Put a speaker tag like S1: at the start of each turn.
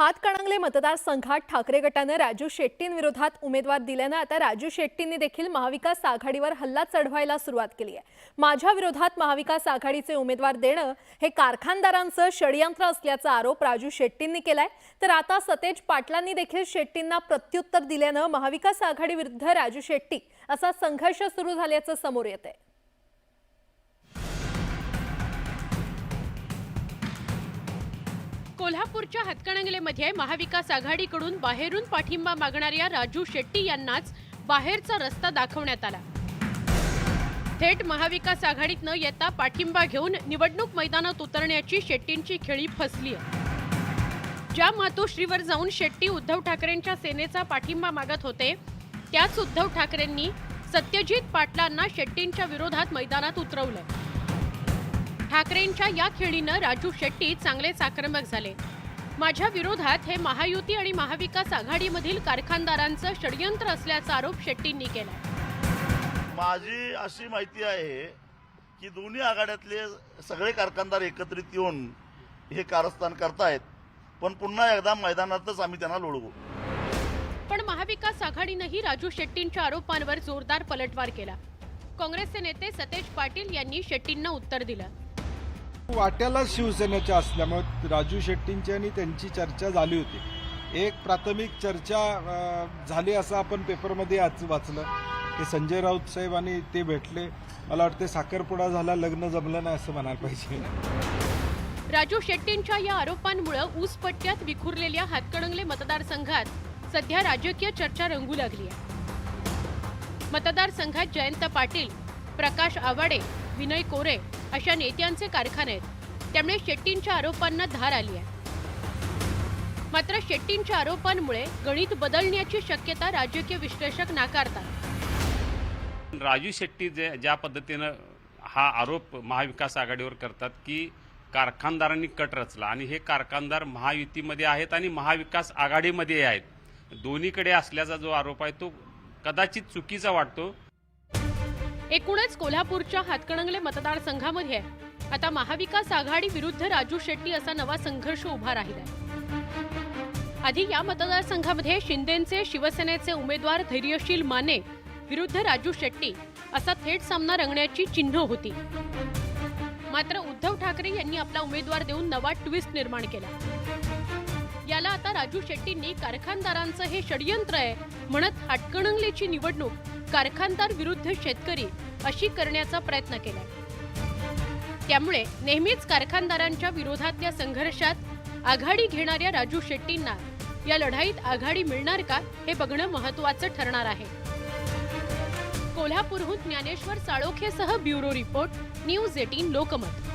S1: हातकणंगले मतदारसंघात ठाकरे गटानं राजू शेट्टींविरोधात उमेदवार दिल्यानं आता राजू शेट्टींनी देखील महाविकास आघाडीवर हल्ला चढवायला सुरुवात केली आहे. माझ्या विरोधात महाविकास आघाडीचे उमेदवार देणं हे कारखानदारांचं षडयंत्र असल्याचा आरोप राजू शेट्टींनी केलाय. तर आता सतेज पाटलांनी देखील शेट्टींना प्रत्युत्तर दिल्यानं महाविकास आघाडी विरुद्ध राजू शेट्टी असा संघर्ष सुरू झाल्याचं समोर येत आहे
S2: कोल्हापूरच्या हातकणंगलेमध्ये महाविकास आघाडीकडून बाहेरून पाठिंबा मागणाऱ्या राजू शेट्टी यांनाच बाहेरचा रस्ता दाखवण्यात आला. थेट महाविकास आघाडीत न येता पाठिंबा घेऊन निवडणूक मैदानात उतरण्याची शेट्टींची खेळी फसली आहे ज्या मातोश्रीवर जाऊन शेट्टी उद्धव ठाकरेंच्या सेनेचा पाठिंबा मागत होते त्याच उद्धव ठाकरेंनी सत्यजित पाटलांना शेट्टींच्या विरोधात मैदानात उतरवलं ठाकरेंच्या या खेळीनं राजू शेट्टी चांगलेच आक्रमक झाले. माझ्या विरोधात हे महायुती आणि महाविकास आघाडीमधील कारखानदारांचं षडयंत्र असल्याचा आरोप शेट्टींनी केला
S3: माझी अशी माहिती आहे की दोन्ही आघाड्यातले सगळे कारखानदार एकत्रित येऊन हे कारस्थान करतायत पण पुन्हा एकदा मैदानातच आम्ही त्यांना लोळवू.
S2: पण महाविकास आघाडीनंही राजू शेट्टींच्या आरोपांवर जोरदार पलटवार केला. काँग्रेसचे नेते सतेज पाटील यांनी शेट्टींना उत्तर दिलं.
S4: वाट्याला शिवसेनेच्या असल्यामुळे राजू शेट्टींची आणि त्यांची चर्चा झाली होती. एक प्राथमिक चर्चा झाली असं आपण पेपरमध्ये आज वाचलं. की संजय राऊत साहेब आणि ते भेटले. मला वाटते साखरपुडा झाला लग्न जमलं नाही असं म्हणायला पाहिजे.
S2: राजू शेट्टींच्या या आरोपांमुळे ऊसपट्ट्यात विखुरलेल्या हातकणंगले मतदारसंघात सध्या राजकीय चर्चा रंगू लागली आहे. मतदारसंघात जयंत पाटील प्रकाश आवाडे विनय कोरे अशा नेत्यांचे कारखाने आहेत. त्यामुळे शेट्टींच्या आरोपांना धार आली आहे. मात्र शेट्टींच्या आरोपांमुळे गणित बदलण्याची शक्यता राजकीय विश्लेषक नाकारतात.
S5: राजू शेट्टी जे ज्या पद्धतीनं हा आरोप महाविकास आघाडीवर करतात की कारखानदारांनी कट रचला आणि हे कारखानदार महायुतीमध्ये आहेत आणि महाविकास आघाडीमध्ये आहेत. दोन्हीकडे असल्याचा जो आरोप आहे तो कदाचित चुकीचा वाटतो.
S2: एकूणच कोल्हापूरच्या हातकणंगले मतदारसंघामध्ये आता महाविकास आघाडी विरुद्ध राजू शेट्टी असा नवा संघर्ष उभा राहिलाय. आधी या मतदारसंघामध्ये शिंदेचे शिवसेनेचे उमेदवार धैर्यशील माने विरुद्ध राजू शेट्टी असा थेट सामना रंगण्याची चिन्ह होती. मात्र उद्धव ठाकरे यांनी आपला उमेदवार देऊन नवा ट्विस्ट निर्माण केला. याला आता राजू शेट्टींनी कारखानदारांचं हे षडयंत्र आहे म्हणत हाटकणंगलेची निवडणूक कारखानदार विरुद्ध शेतकरी अशी करण्याचा प्रयत्न केला त्यामुळे नेहमीच कारखानदारांच्या विरोधातल्या संघर्षात आघाडी घेणाऱ्या राजू शेट्टींना या लढाईत आघाडी मिळणार का हे बघणं महत्वाचं ठरणार आहे. कोल्हापूरहून Dnyaneshwar साळोखेसह bureau report news eighteen Lokmat.